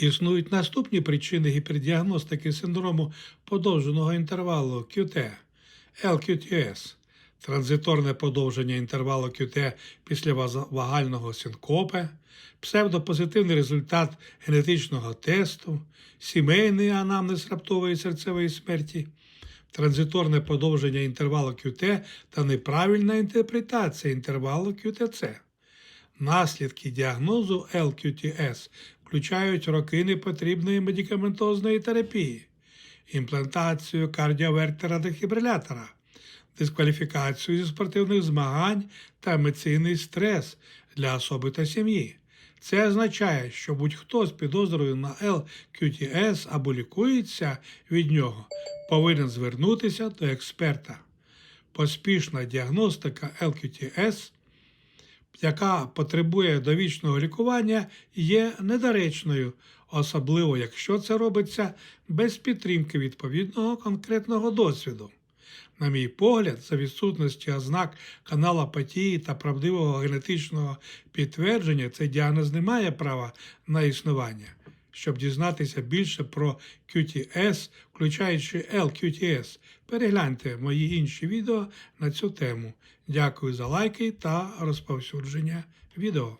Існують наступні причини гіпердіагностики синдрому подовженого інтервалу QT – LQTS, транзиторне подовження інтервалу QT після вагального синкопе, псевдопозитивний результат генетичного тесту, сімейний анамнез раптової серцевої смерті, транзиторне подовження інтервалу QT та неправильна інтерпретація інтервалу QTC. Наслідки діагнозу LQTS включають роки непотрібної медикаментозної терапії, імплантацію кардіовертера дефібрилятора, дискваліфікацію зі спортивних змагань та емоційний стрес для особи та сім'ї. Це означає, що будь-хто з підозрою на LQTS або лікується від нього, повинен звернутися до експерта. Поспішна діагностика LQTS яка потребує довічного лікування, є недоречною, особливо якщо це робиться без підтримки відповідного конкретного досвіду. На мій погляд, за відсутності ознак каналопатії та правдивого генетичного підтвердження, цей діагноз не має права на існування. Щоб дізнатися більше про QTS, включаючи LQTS, перегляньте мої інші відео на цю тему. Дякую за лайки та розповсюдження відео.